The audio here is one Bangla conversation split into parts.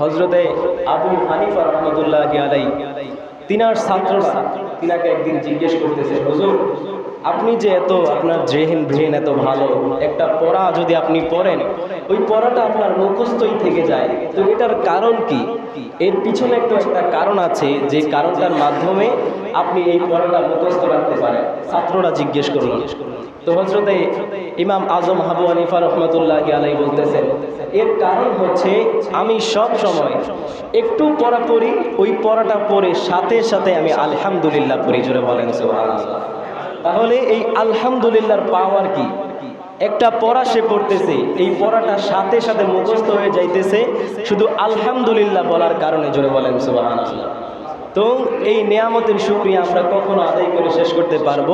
হজরতে আবু হানিফা রহমতুল্লাহ আলাই তিনার ছাত্র তিনাকে একদিন জিজ্ঞেস করতেছে, হুজুর, আপনি যে এত আপনার জেহেন ব্রেন এত ভালো, একটা পড়া যদি আপনি পড়েন, ওই পড়াটা আপনার মুখস্থই থেকে যায়, তো এটার কারণ কি? এর পিছনে একটা কারণ আছে, যে কারণটার মাধ্যমে আপনি এই পড়াটা মুখস্থ রাখতে পারেন। ছাত্ররা জিজ্ঞেস করল। তো হজরতে ইমাম আজম হাবু হানিফা রহমতুল্লাহ আলাই বলতেছেন, এর কারণ হচ্ছে আমি সব সময় একটু পড়া পড়ি, ওই পড়াটা পড়ে সাথে সাথে আমি আলহামদুলিল্লাহ পড়ি বলেন তাহলে এই আলহামদুলিল্লাহর পাওয়ার কি? একটা পড়া সে পড়তেছে। এই পড়াটা সাথে সাথে মুখস্থ হয়ে যাইতেছে। শুধু আলহামদুলিল্লাহ বলার কারণে জোরে বলেন সুবাহান তো এই নিয়ামতের সুক্রিয়া আমরা কখনো আদায় করে শেষ করতে পারব?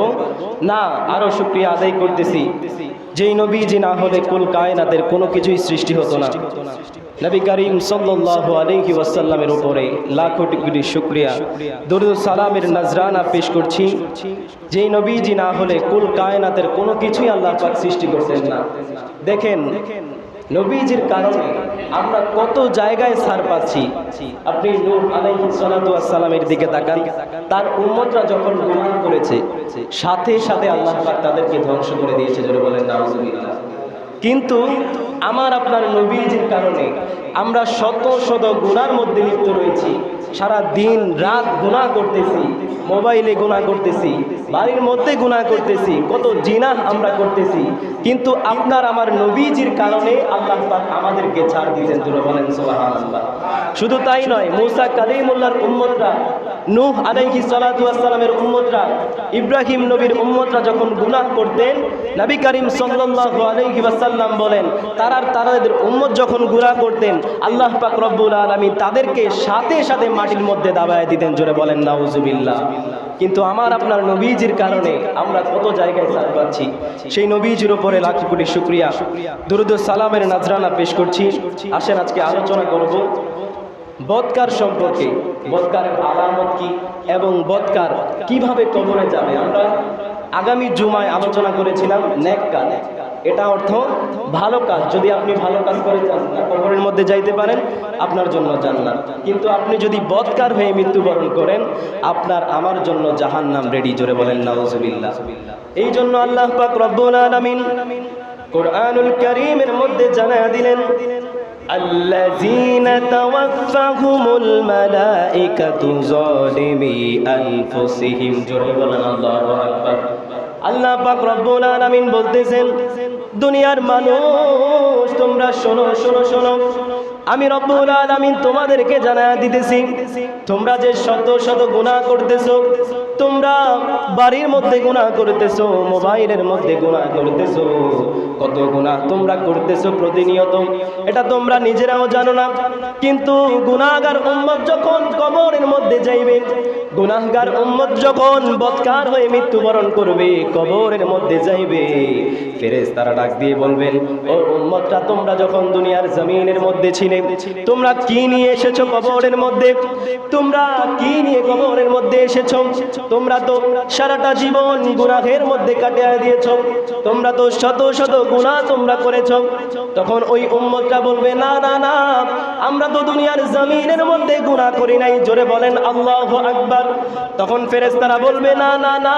না, আরও সুক্রিয়া আদায় করতেছি। যেই নবীজি না হলে কুল কায়নাতের কোনো কিছুই সৃষ্টি হতো না। নবী করিম সাল্লাল্লাহু আলাইহি ওয়াসাল্লামের উপরে লাখো শুক্রিয়া, দরুদ সালামের নজরানা পেশ করছি। যেই নবীজি না হলে কুল কায়নাতের কোনো কিছুই আল্লাহ পাক সৃষ্টি করতেন না। দেখেন নবীজির কারণে আমরা কত জায়গায় ছাড় পাচ্ছি? আপনি নূর ওয়াস সালামের দিকে তাকান। তার উম্মতরা যখন গুনাহ করেছে, সাথে সাথে আল্লাহ পাক তাদেরকে ধ্বংস করে দিয়েছে, জোরে বলেন, নাউজুবিল্লাহ। কিন্তু আমার আপনার নবীজির কারণে আমরা শত শত গুণার মধ্যে লিপ্ত রয়েছি। সারা দিন রাত গুণা করতেছি, মোবাইলে গুণা করতেছি বাড়ির মধ্যে গুণা করতেছি, কত জিনা আমরা করতেছি, কিন্তু আপনার আমার নবীজির কারণে আল্লাহ আমাদেরকে ছাড় দিয়েছেন তুলে বলেন শুধু তাই নয়, মুসা কালিমুল্লাহর উম্মতরা, নূহ আলাইহি ওয়াসসালামের উম্মতরা, ইব্রাহিম নবীর উম্মতরা যখন গুনাহ করতেন, নবী করিম সাল্লাল্লাহু আলাইহি ওয়াসাল্লাম বলেন তারা তাদের উম্মত যখন গুনাহ করতেন, আল্লাহ পাক রব্বুল আলামিন তাদেরকে সাথে সাথে মাটির মধ্যে দাবায় দিতেন, জোরে বলেন, নাউজুবিল্লাহ। কিন্তু আমার আপনার নবীজির কারণে আমরা কত জায়গায় সার পাচ্ছি। সেই নবীজির ওপরে লাখ কোটি শুক্রিয়া। দুরুদ সালামের নাজরানা পেশ করছি। আসেন আজকে আলোচনা করব বৎকার সম্পর্কে। বৎকারের আলামত কি এবং বৎকার কীভাবে কবরে যাবে আমরা? আগামী জুমায় আলোচনা করেছিলাম নেক কাজ এটা অর্থ ভালো কাজ যদি আপনি ভালো কাজ করে যান কবরের মধ্যে যাইতে পারেন আপনার জন্য জান্নাত কিন্তু আপনি যদি বৎকার হয়ে মৃত্যুবরণ করেন আপনার আমার জন্য জাহান্নাম রেডি জোরে বলেন নাউজুবিল্লাহ এই জন্য আল্লাহ পাক রব্বুল আলামিন কোরআনুল কারীমের মধ্যে জানা দিলেন الذين توفهم الملائكة ظالمي أنفسهم জোরে বলেন আল্লাহু আকবার আল্লাহ পাক রব্বুল আলামিন বলতেছেন দুনিয়ার মানুষ তোমরা শোনো শোনো শোনো। আমি রব্বুল আলামিন তোমাদেরকে জানা দিতেছি, তোমরা যে শত শত গুনাহ করতেছো, তোমরা বাড়ির মধ্যে গুনাহ করতেছো, মোবাইলের মধ্যে গুনাহ করতেছো, কত গুনাহ তোমরা করতেছো প্রতিনিয়ত, এটা তোমরা নিজেরাও জানো না, কিন্তু গুনাহগার উম্মত যখন কবরের মধ্যে যাইবে, গুনাহগার উম্মত যখন বৎকার হয়ে মৃত্যুবরণ করবে, কবরের মধ্যে যাইবে ফেরেস তারা ডাক দিয়ে বলবেন, ও উম্মতটা, তোমরা যখন দুনিয়ার জমিনের মধ্যে ছিলে তোমরা কি নিয়ে এসেছ কবরের মধ্যে? তোমরা কি নিয়ে কবরের মধ্যে এসেছ? তোমরা তো সারাটা জীবন গুনাহের মধ্যে কাটিয়ে দিয়েছ। তোমরা তো শত শত গুনাহ তোমরা করেছ। তখন ওই উম্মতটা বলবে, না না না, আমরা তো দুনিয়ার জমিনের মধ্যে গুনাহ করি নাই। জোরে বলেন, আল্লাহু আকবার। তখন ফেরেশতারা বলবে, না না না,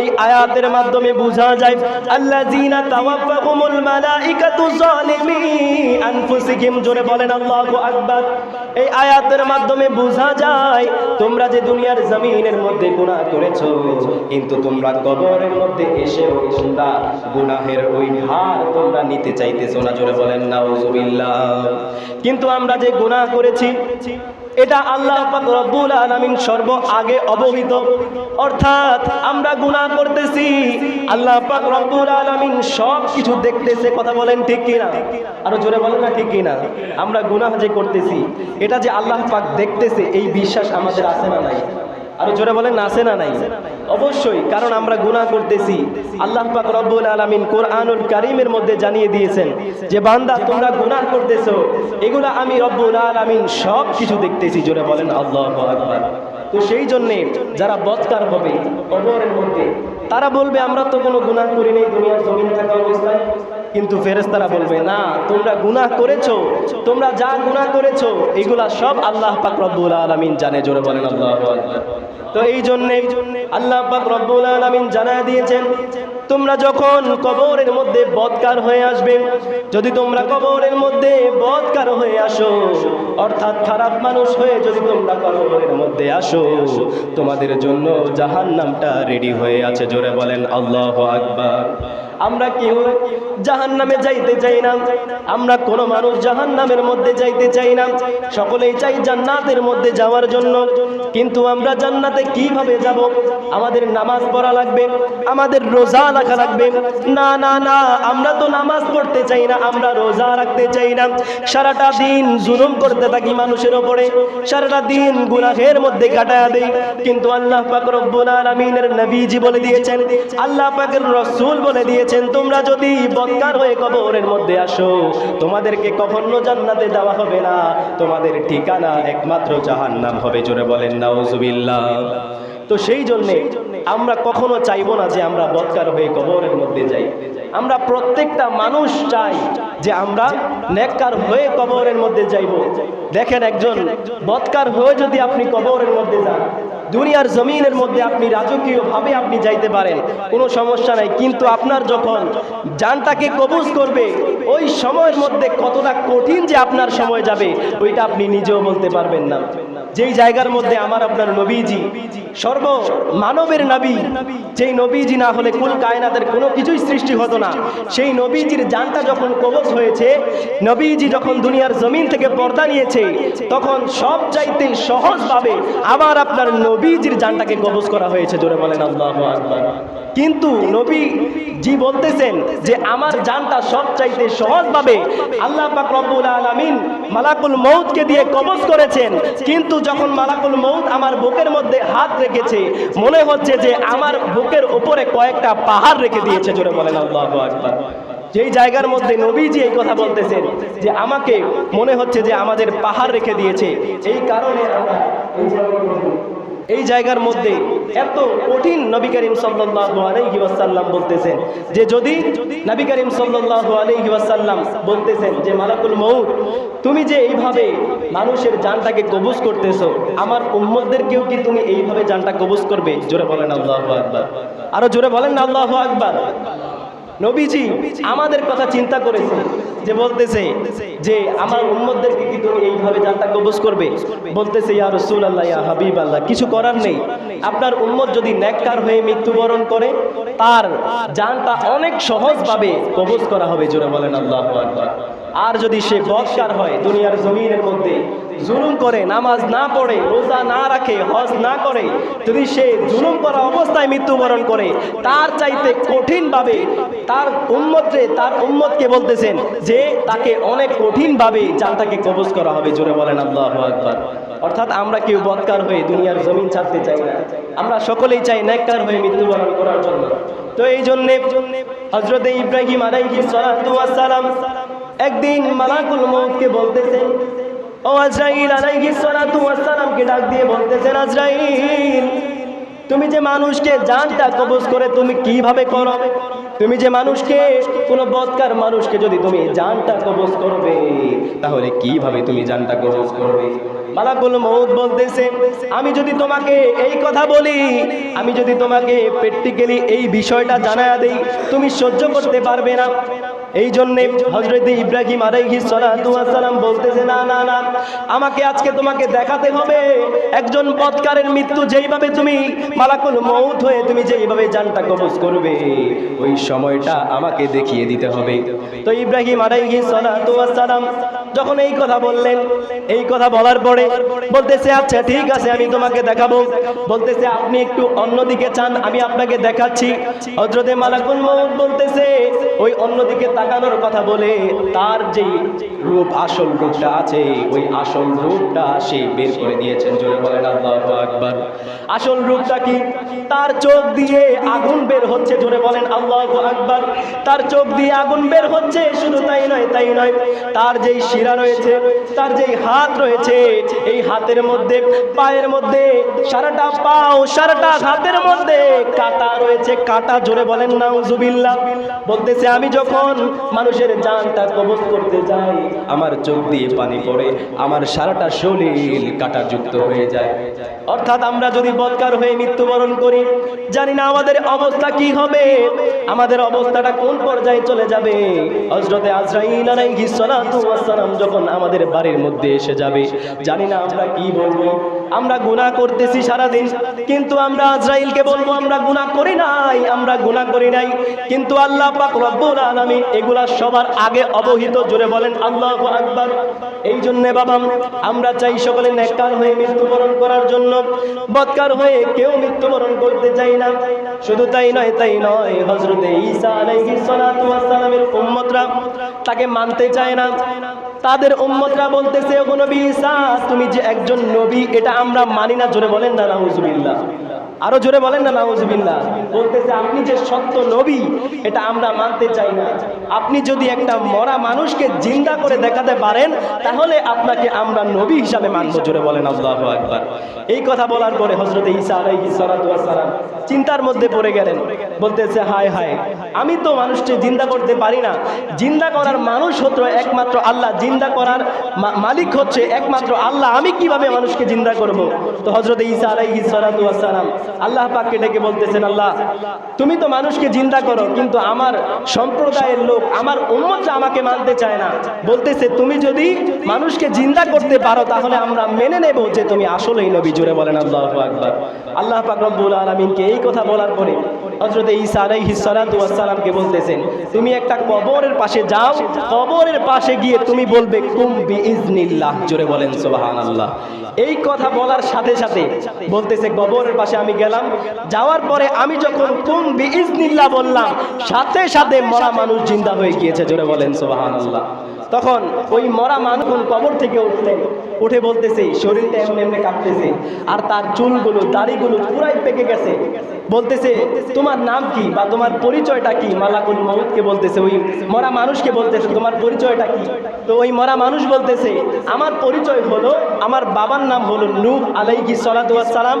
এই আয়াতের মাধ্যমে বোঝা যায়, আল্লাযীনা তাওয়াফাহুমুল মালাইকাতু যালিমি আনফুসিহিম। জোরে বলেন আল্লাহু আকবার। এই আয়াতের মাধ্যমে বোঝা যায়, তোমরা যে দুনিয়ার জমিনের মধ্যে গুনাহ করেছ, কিন্তু তোমরা কবরের মধ্যে এসে তোমরা গুনাহের ওই ভার তোমরা নিতে চাইতেছো না। জোরে বলেন, নাউজুবিল্লাহ। কিন্তু আমরা যে গুনাহ করেছি এটা আল্লাহ রব্বুল আলামিন সর্ব আগে অবহিত। অর্থাৎ আমরা গুনাহ করতেছি, আল্লাহ পাক রব্বুল আলামিন সব কিছু দেখতেছে, কথা বলেন ঠিক কিনা? আরও জোরে বলেন না ঠিক কিনা? আমরা গুনাহ যে করতেছি, এটা যে আল্লাহ পাক দেখতেছে, এই বিশ্বাস আমাদের আছে না নাই? আরও জোরে বলেন না আছে না নাই? অবশ্যই, কারণ আমরা গুনাহ করতেছি। আল্লাহ পাক রব্বুল আলামিন কোরআনুল কারিমের মধ্যে জানিয়ে দিয়েছেন যে, বান্দা, তোমরা গুনাহ করতেছো, এগুলো আমি রব্বুল আলামিন সব কিছু দেখতেছি, জোরে বলেন আল্লাহু আকবার। তো সেই জন্যে যারা বৎকার হবে, কবরের মধ্যে, তারা বলবে, আমরা তো কোনো গুনাহ করি নেই, দুনিয়ার জমিন থাকা অবস্থায়। কিন্তু ফেরেশতারা বলবে, না, তোমরা গুনাহ করেছ। তোমরা যা গুনাহ করেছ, এগুলা সব আল্লাহ পাক রব্বুল আলামিন জানে। জোরে বলেন আল্লাহু তো এই জন্যে আল্লাহ পাক রব্বুল আলামিন জানায় দিয়েছেন, তোমরা যখন কবরের মধ্যে বদকার হয়ে আসবে, যদি তোমরা কবরের মধ্যে বদকার হয়ে আসো, অর্থাৎ খারাপ মানুষ হয়ে যদি তোমরা কবরের মধ্যে আসো, তোমাদের জন্য জাহান্নামটা রেডি হয়ে আছে। জোরে বলেন আল্লাহ আকবার। আমরা কেউ জাহান নামে যাইতে চাই না। আমরা কোনো মানুষ জাহান নামের মধ্যে যাইতে চাই না। সকলেই চাই জান্নাতের মধ্যে যাওয়ার জন্য। কিন্তু আমরা জান্নাতে কীভাবে যাব? আমাদের নামাজ পড়া লাগবে, আমাদের রোজা রাখা লাগবে। না না না, আমরা তো নামাজ পড়তে চাই না, আমরা রোজা রাখতে চাই না। সারাটা দিন জুলুম করতে থাকি মানুষের ওপরে। সারাটা দিন গুনাহের মধ্যে কাটায় দেই। কিন্তু আল্লাহ পাক রব্বুল আলামিনের নবীজি বলে দিয়েছেন, আল্লাহ পাকের রসুল বলে দিয়েছেন, তোমরা যদি বদকার হয়ে কবরের মধ্যে আসো। তোমাদেরকে কখনো জান্নাতে দেওয়া হবে না। তোমাদের ঠিকানা একমাত্র জাহান্নাম হবে, জোরে বলেন, নাউজুবিল্লাহ। তো সেই জন্যে আমরা কখনো চাইব না যে আমরা বদকার হয়ে কবরের মধ্যে যাই। আমরা প্রত্যেকটা মানুষ চাই যে আমরা নেককার হয়ে কবরের মধ্যে যাইব। দেখেন একজন বৎকার হয়ে যদি আপনি কবরের মধ্যে যান দুনিয়ার জমিনের মধ্যে আপনি রাজকীয়ভাবে আপনি যাইতে পারেন, কোনো সমস্যা নাই। কিন্তু আপনার যখন জানটাকে কবুজ করবে, ওই সময়ের মধ্যে কতটা কঠিন যে আপনার সময় যাবে, ওইটা আপনি নিজেও বলতে পারবেন না। যেই জায়গার মধ্যে আমার আপনার নবীজি সর্ব মানবের নবী, যেই নবীজি না হলে কুল কায়নাতের কোনো কিছুই সৃষ্টি হতো না। সেই নবীজির জানটা যখন কবজ হয়েছে, নবীজি যখন দুনিয়ার জমিন থেকে পর্দা নিয়েছে, তখন সব চাইতে সহজভাবে আবার আপনার নবীজির জানটাকে কবজ করা হয়েছে, জোরে বলেন আল্লাহ আকবার। কিন্তু নবী জি বলতেছেন যে আমার জানটা সব চাইতে সহজভাবে আল্লাহ পাক রব্বুল আলামিন মালাকুল মৌতকে দিয়ে কবজ করেছেন। কিন্তু যখন মালাকুল মৌত আমার বুকের মধ্যে হাত রেখেছে, মনে হচ্ছে যে আমার বুকের উপরে কয়েকটা পাহাড় রেখে দিয়েছে, জোরে বলেন আল্লাহ আকবার। যেই জায়গার মধ্যে নবীজি এই কথা বলতেছেন যে আমাকে মনে হচ্ছে যে আমাদের পাহাড় রেখে দিয়েছে। এই কারণে আমরা এই জায়গার মধ্যে এত কঠিন নবী করিম সাল্লাল্লাহু আলাইহি ওয়াসাল্লাম বলতেছেন যে যদি নবী করিম সাল্লাল্লাহু আলাইহি ওয়াসাল্লাম বলতেছেন যে মালাকুল মউত, তুমি যে এইভাবে মানুষের জানটাকে কবুজ করতেছো, আমার উম্মতদেরকেও কি তুমি এইভাবে জানটা কবুজ করবে? জোরে বলেন আল্লাহু আকবার। আরও জোরে বলেন আল্লাহু আকবার। নবীজি আমাদের কথা চিন্তা করেছে যে বলতেছে যে আমার উম্মতদেরকে কিন্তু এইভাবে জানটা কবজ করবে? বলতেছে, ইয়া রসুল আল্লাহ ইয়া হাবিব আল্লাহ কিছু করার নেই। আপনার উম্মত যদি নেককার হয়ে মৃত্যুবরণ করে তার জানটা অনেক সহজভাবে কবজ করা হবে, জোরে বলেন আল্লাহ আর যদি সে বৎকার হয়, দুনিয়ার জমিনের মধ্যে জুলুম করে, নামাজ না পড়ে, রোজা না রাখে, হজ না করে, যদি সে জুলুম করা অবস্থায় মৃত্যুবরণ করে, তার চাইতে কঠিনভাবে তার উম্মতরে, তার উম্মতকে বলতেছেন যে, তাকে অনেক কঠিনভাবে জানটাকে কবজ করা হবে, জোরে বলেন আল্লাহ আকবার। অর্থাৎ আমরা কেউ বৎকার হয়ে দুনিয়ার জমিন ছাড়তে চাই না। আমরা সকলেই চাই নেককার হয়ে মৃত্যুবরণ করার জন্য। তো এই জন্যে হজরত ইব্রাহিম আলাইহিস সালাতু সালাম একদিন মালাকুল মউতকে বলতেছেন, ও আজরাইল ওয়াস সালামকে ডাক দিয়ে বলতেছেন, আজরাইল, তুমি যে মানুষকে জানটা কবজ করে তুমি কীভাবে করো? তুমি যে মানুষকে, কোনো বদকার মানুষকে যদি তুমি জানটা কবজ করবে, তাহলে কীভাবে তুমি জানটা কবজ করবে? মালাকুল মৌত বলতেছে, আমি যদি তোমাকে এই কথা বলি, আমি যদি তোমাকে প্র্যাকটিক্যালি এই বিষয়টা জানায়া দেই, তুমি সহ্য করতে পারবে না। এই জন্যে হজরত ইব্রাহিম আলাইহিস সালাতু সালাম বলতেছে, না না না, আমাকে আজকে তোমাকে দেখাতে হবে। একজন পৎকারের মৃত্যু যেইভাবে তুমি মালাকুল মউত হয়ে তুমি যেইভাবে জানটা কবজ করবে, ওই সময়টা আমাকে দেখিয়ে দিতে হবে। তো ইব্রাহিম আলাইহিস সালাতু সালাম যখন এই কথা বললেন, এই কথা বলার পরে বলতেছে আচ্ছা ঠিক আছে, আমি তোমাকে দেখাবো। বলতেছে, আপনি একটু অন্যদিকে চান, আমি আপনাকে দেখাচ্ছি। হজরতে মালাকুল মৌত বলতেছে, ওই অন্যদিকে তাকানোর কথা বলে, তার যেই রূপ আসল রূপটা আছে, ওই আসল রূপটা সে বের করে দিয়েছেন। জোরে বলেন, আল্লাহু আকবার। আসল রূপটা কি? তার চোখ দিয়ে আগুন বের হচ্ছে, জোরে বলেন, আল্লাহু আকবার। তার চোখ দিয়ে আগুন বের হচ্ছে, শুধু তাই নয় তাই নয়, তার যেই শিরা রয়েছে, তার যেই হাত রয়েছে, এই হাতের মধ্যে, পায়ের মধ্যে, সারাটা পাও, সারাটা হাতের মধ্যে কাটা রয়েছে, কাটা, জোরে বলেন না উজুবিল্লাহ বলতেছে, আমি যখন মানুষের জানটা কবজ করতে যাই আমার চোখ দিয়ে পানি পড়ে, আমার সারাটা শরীর কাটা যুক্ত হয়ে যায়। অর্থাৎ আমরা যদি বদকার হয়ে মৃত্যুবরণ করি, জানি না আমাদের অবস্থা কি হবে। আমাদের অবস্থাটা কোন পর্যায়ে চলে যাবে? হজরতে আজরাইল আলাইহিস সালাম যখন আমাদের বাড়ির মধ্যে এসে যাবে, জানি না আমরা কি বলব। আমরা গুনাহ করতেছি সারা দিন কিন্তু আমরা আজরাইলকে বলব, আমরা গুনাহ করি নাই, আমরা গুনাহ করি নাই। কিন্তু আল্লাহ পাক রব্বুল আলামিন এগুলা সবার আগে অবহিত, জোরে বলেন, আল্লাহু আকবার। এই জন্য বাবা, আমরা চাই সকলে নেককার হয়ে মৃত্যুবরণ করার জন্য। বদকার হয়ে কেউ মৃত্যুবরণ করতে চাই না। শুধু তাই নয় তাই নয় হজরতে ঈসা আলাইহিস সালাতু ওয়াস সালামের উম্মতরা তাকে মানতে চায় না। তাদের উম্মতরা বলতেছে ও নবী ঈসা, তুমি যে একজন নবী, এটা আমরা মানি না জোরে বলেন না নাউজুবিল্লাহ। আরও জোরে বলেন না, নাউজুবিল্লাহ। বলতেছে, আপনি যে সত্য নবী, এটা আমরা মানতে চাই না। আপনি যদি একটা মরা মানুষকে জিন্দা করে দেখাতে পারেন, তাহলে আপনাকে আমরা নবী হিসাবে মানব। জোরে বলেন, আল্লাহু আকবার। এই কথা বলার পরে হযরত ঈসা আলাইহিস সালাতু ওয়াস সালাম চিন্তার মধ্যে পড়ে গেলেন। বলতেছে, হায় হায়, আমি তো মানুষকে জিন্দা করতে পারি না। জিন্দা করার মানুষ হতো একমাত্র আল্লাহ। জিন্দা করার মালিক হচ্ছে একমাত্র আল্লাহ। আমি কীভাবে মানুষকে জিন্দা করব? তো হজরত ঈসা আলাইহিস সালাতু ওয়াস সালাম আল্লাহ পাককে ডেকে বলতেছেন, আল্লাহ, তুমি তো মানুষকে জিন্দা করো, কিন্তু আমার সম্প্রদায়ের লোক, আমার উম্মতরা আমাকে মানতে চায় না। বলতেছে, তুমি যদি মানুষকে জিন্দা করতে পারো, তাহলে আমরা মেনে নেব যে তুমি আসলেই নবী। জুড়ে বলেন আল্লাহু আকবার। আল্লাহ পাক রব্বুল আলামিনকে এই কথা বলার পরে হযরত ঈসা আলাইহিস সালাতু ওয়াস সালামকে বলতেছেন, তুমি একটা কবরের পাশে যাও, কবরের পাশে গিয়ে তুমি বলবে, কুম বিইজনিল্লাহ। জোরে বলেন, সুবহানাল্লাহ। এই কথা বলার সাথে সাথে বলতেছে, কবরের পাশে আমি গেলাম। যাওয়ার পরে আমি যখন কুম বিইজনিল্লাহ বললাম, সাথে সাথে মরা মানুষ জিন্দা হয়ে গিয়েছে, জোরে বলেন, সুবহানাল্লাহ। তখন ওই মরা মানুষ কবর থেকে উঠলেন উঠে বলতেছে, শরীরটা এমনি এমনি কাঁপতেছে, আর তার চুলগুলো, দাড়িগুলো পুরাই পেকে গেছে। বলতেছে, তোমার নাম কি বা তোমার পরিচয়টা কি? মালাকুল মৌতকে বলতেছে, ওই মরা মানুষকে বলতেছে, তোমার পরিচয়টা কি? তো ওই মরা মানুষ বলতেছে, আমার পরিচয় হলো, আমার বাবার নাম হলো নূহ আলাইকি সালাম।